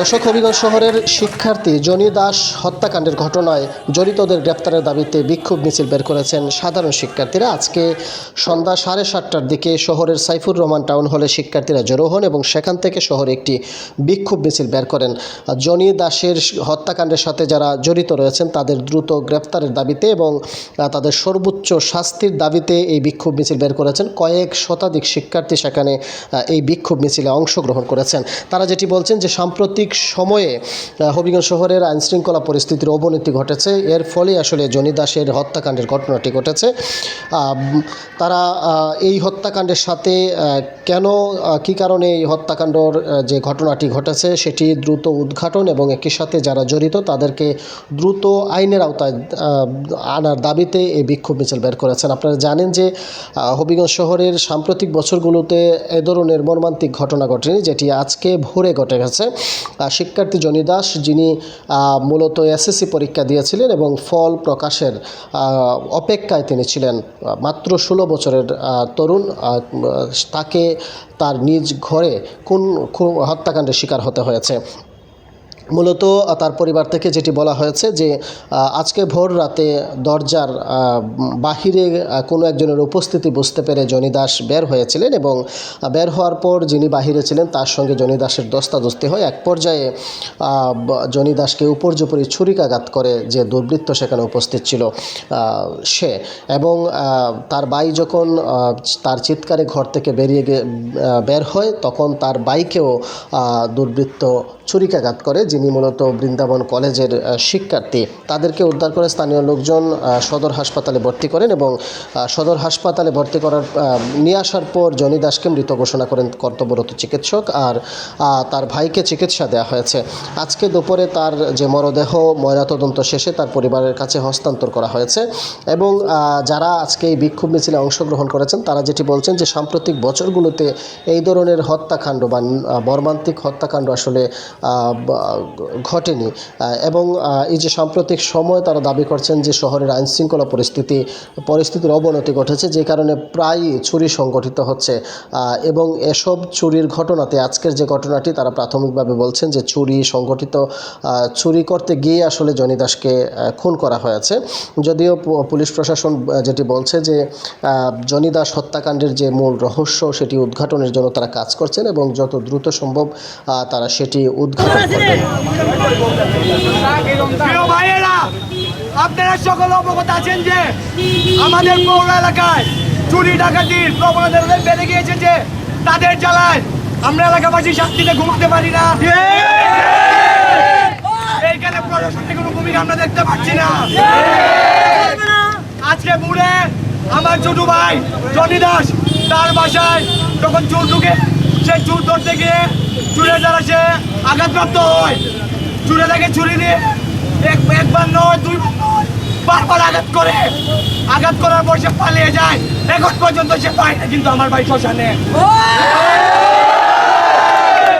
দর্শক, হবিগঞ্জ শহরের শিক্ষার্থী জনি দাস হত্যাকাণ্ডের ঘটনায় জড়িতদের গ্রেপ্তারের দাবিতে বিক্ষোভ মিছিল বের করেছেন সাধারণ শিক্ষার্থীরা। আজকে সন্ধ্যা সাড়ে সাতটার দিকে শহরের সাইফুর রহমান টাউন হলে শিক্ষার্থীরা জড়ো হন এবং সেখান থেকে শহরে একটি বিক্ষোভ মিছিল বের করেন। জনি দাসের হত্যাকাণ্ডের সাথে যারা জড়িত রয়েছেন, তাদের দ্রুত গ্রেপ্তারের দাবিতে এবং তাদের সর্বোচ্চ শাস্তির দাবিতে এই বিক্ষোভ মিছিল বের করেছেন। কয়েক শতাধিক শিক্ষার্থী সেখানে এই বিক্ষোভ মিছিলে অংশগ্রহণ করেছেন। তারা যেটি বলছেন যে, সাম্প্রতিক সময়ে আহ, হবিগঞ্জ শহরের আইনশৃঙ্খলা পরিস্থিতির অবনতি ঘটেছে। এর ফলে আসলে জনি দাসের হত্যাকাণ্ডের ঘটনাটি ঘটেছে। তারা এই হত্যাকাণ্ডের সাথে কেন কি কারণে এই হত্যাকাণ্ডর যে ঘটনাটি ঘটেছে সেটি দ্রুত উদ্ঘাটন এবং একই সাথে যারা জড়িত তাদেরকে দ্রুত আইনের আওতায় আনার দাবিতে এই বিক্ষোভ মিছিল বের করেছেন। আপনারা জানেন যে হবিগঞ্জ শহরের সাম্প্রতিক বছরগুলোতে এ ধরনের মর্মান্তিক ঘটনা ঘটেনি যেটি আজকে ভোরে ঘটে গেছে। শিক্ষার্থী জনি দাস, যিনি মূলত এসএসসি পরীক্ষা দিয়েছিলেন এবং ফল প্রকাশের অপেক্ষায় তিনি ছিলেন। মাত্র ষোলো বছরের তরুণ তাকে তার নিজ ঘরে কোন হত্যাকাণ্ডের শিকার হতে হয়েছে। মূলত তার পরিবার থেকে যেটি বলা হয়েছে যে আজকে ভোর রাতে দরজার বাহিরে কোনো একজনের উপস্থিতি বুঝতে পেরে জনি দাস বের হয়েছিলেন এবং বের হওয়ার পর যিনি বাহিরে ছিলেন তার সঙ্গে জনি দাসের দস্তাদস্তি হয়। এক পর্যায়ে জনি দাসকে উপর্যুপরি ছুরিকাঘাত করে যে দুর্বৃত্ত সেখানে উপস্থিত ছিল সে এবং তার ভাই যখন তার চিৎকারে ঘর থেকে বেরিয়ে বের হয়, তখন তার বাইকেও দুর্বৃত্ত ছুরিকাঘাত করে যিনি মূলত বৃন্দাবন কলেজের শিক্ষার্থী, তাদেরকে উদ্ধার করে স্থানীয় লোকজন সদর হাসপাতালে ভর্তি করেন এবং সদর হাসপাতালে ভর্তি করার নিয়ে আসার পর জনি দাসকে মৃত ঘোষণা করেন কর্তব্যরত চিকিৎসক আর তার ভাইকে চিকিৎসা দেওয়া হয়েছে। আজকে দুপুরে তার যে মরদেহ ময়নাতদন্ত শেষে তার পরিবারের কাছে হস্তান্তর করা হয়েছে এবং যারা আজকে এই বিক্ষোভ মিছিলে অংশগ্রহণ করেছেন, তারা যেটি বলছেন যে সাম্প্রতিক বছরগুলোতে এই ধরনের হত্যাকাণ্ড বা মর্মান্তিক হত্যাকাণ্ড আসলে ঘটেনি। এবং এই যে সাম্প্রতিক সময় তারা দাবি করছেন যে শহরের আইনশৃঙ্খলা পরিস্থিতি, পরিস্থিতির অবনতি ঘটেছে যে কারণে প্রায়ই চুরি সংগঠিত হচ্ছে। এবং এসব চুরির ঘটনাতে আজকের যে ঘটনাটি তারা প্রাথমিকভাবে বলছেন যে চুরি সংগঠিত চুরি করতে গিয়ে আসলে জনি দাসকে খুন করা হয়েছে। যদিও পুলিশ প্রশাসন যেটি বলছে যে জনি দাস হত্যাকাণ্ডের যে মূল রহস্য সেটি উদ্ঘাটনের জন্য তারা কাজ করছেন এবং যত দ্রুত সম্ভব তারা সেটি উদ্ঘাটন করবেন। ভাইয়েরা, আপনারা সকল অবগত আছেন যে আমাদের পৌর এলাকায় চুরি ডাকাতির প্রবণতা বেড়ে গিয়েছে যে তাদের জ্বালায় আমরা এলাকাবাসী শান্তিতে ঘুমাতে পারি না। এইখানে প্রশাসনের কোনো ভূমিকা আমরা দেখতে পাচ্ছি না। আজকে বুড়ে আমার ছোট ভাই জনি দাস তার বাসায় যখন চোর ঢুকে সে চুর ধরতে গিয়ে চুরে যারা সে আঘাতপ্রাপ্ত হয়। চুরে তাকে ছুরি দিয়ে এক একবার নয়, দুই বারবার আঘাত করে। আঘাত করার পর সে পালিয়ে যায়। এখন পর্যন্ত সে পায় না কিন্তু আমার ভাই শ্মশানে।